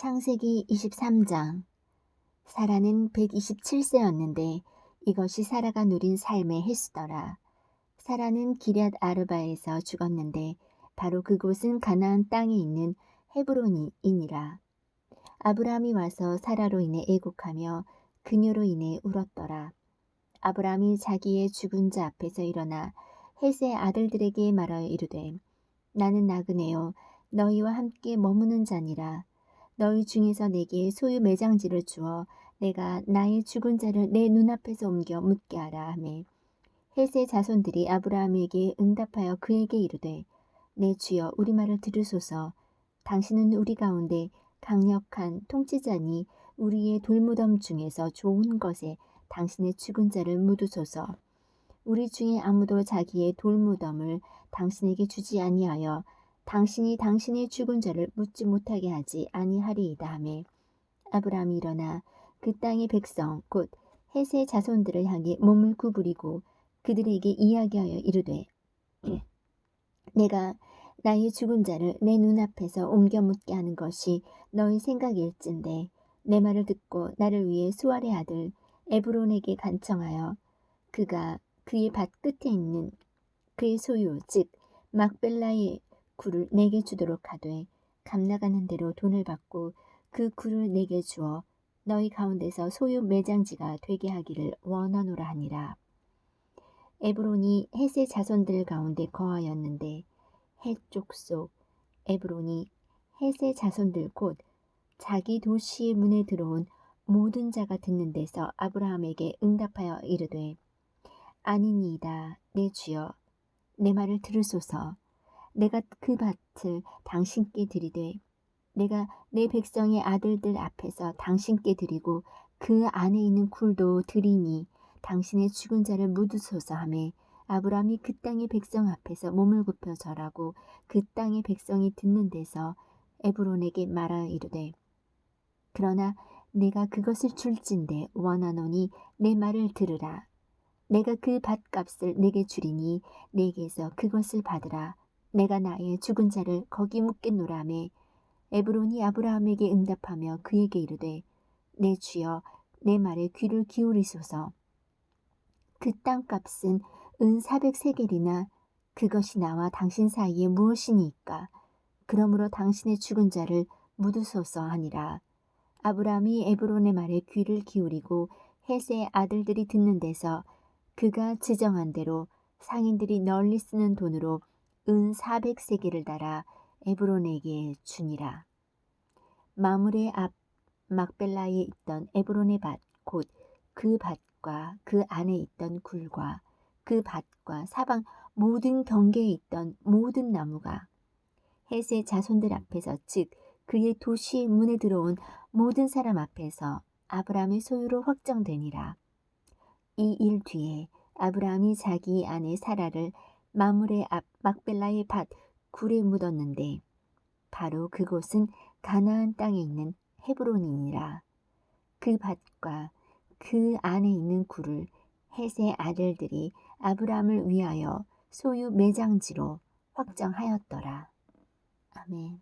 창세기 23장 사라는 127세였는데 이것이 사라가 누린 삶의 횟수더라. 사라는 기럇 아르바에서 죽었는데 바로 그곳은 가나안 땅에 있는 헤브론이니라. 아브라함이 와서 사라로 인해 애곡하며 그녀로 인해 울었더라. 아브라함이 자기의 죽은 자 앞에서 일어나 헷의 아들들에게 말하여 이르되 나는 나그네요 너희와 함께 머무는 자니라 너희 중에서 내게 소유 매장지를 주어 내가 나의 죽은 자를 내 눈앞에서 옮겨 묻게 하라 하매. 헷의 자손들이 아브라함에게 응답하여 그에게 이르되 내 주여 우리 말을 들으소서. 당신은 우리 가운데 강력한 통치자니 우리의 돌무덤 중에서 좋은 것에 당신의 죽은 자를 묻으소서. 우리 중에 아무도 자기의 돌무덤을 당신에게 주지 아니하여 당신이 당신의 죽은 자를 묻지 못하게 하지 아니하리이다 하매 아브라함이 일어나 그 땅의 백성 곧 헷의 자손들을 향해 몸을 구부리고 그들에게 이야기하여 이르되 내가 나의 죽은 자를 내 눈앞에서 옮겨 묻게 하는 것이 너희 생각일진데 내 말을 듣고 나를 위해 수알의 아들 에브론에게 간청하여 그가 그의 밭 끝에 있는 그의 소유 즉 막벨라의 굴을 내게 주도록 하되 감나가는 대로 돈을 받고 그 굴을 내게 주어 너희 가운데서 소유 매장지가 되게 하기를 원하노라 하니라. 에브론이 헷의 자손들 가운데 거하였는데 헷 족 속 에브론이 헷의 자손들 곧 자기 도시의 문에 들어온 모든 자가 듣는 데서 아브라함에게 응답하여 이르되 아니니이다 내 주여 내 말을 들으소서 내가 그 밭을 당신께 드리되 내가 내 백성의 아들들 앞에서 당신께 드리고 그 안에 있는 굴도 드리니 당신의 죽은 자를 묻으소서 하매 아브라함이 그 땅의 백성 앞에서 몸을 굽혀 절하고 그 땅의 백성이 듣는 데서 에브론에게 말하여 이르되 그러나 내가 그것을 줄진데 원하노니 내 말을 들으라. 내가 그 밭값을 내게 주리니 내게서 그것을 받으라 내가 나의 죽은 자를 거기 묻겠노라매 에브론이 아브라함에게 응답하며 그에게 이르되 내 주여 내 말에 귀를 기울이소서. 그 땅값은 은 400세겔이나 그것이 나와 당신 사이에 무엇이니까? 그러므로 당신의 죽은 자를 묻으소서 하니라. 아브라함이 에브론의 말에 귀를 기울이고 헷의 아들들이 듣는 데서 그가 지정한 대로 상인들이 널리 쓰는 돈으로 은 400세기를 달아 에브론에게 주니라. 마물의 앞 막벨라에 있던 에브론의 밭 곧 그 밭과 그 안에 있던 굴과 그 밭과 사방 모든 경계에 있던 모든 나무가 헷의 자손들 앞에서 즉 그의 도시의 문에 들어온 모든 사람 앞에서 아브라함의 소유로 확정되니라. 이 일 뒤에 아브라함이 자기 아내 사라를 마물의 앞 막벨라의 밭 굴에 묻었는데 바로 그곳은 가나안 땅에 있는 헤브론이니라. 그 밭과 그 안에 있는 굴을 헷의 아들들이 아브라함을 위하여 소유 매장지로 확정하였더라. 아멘.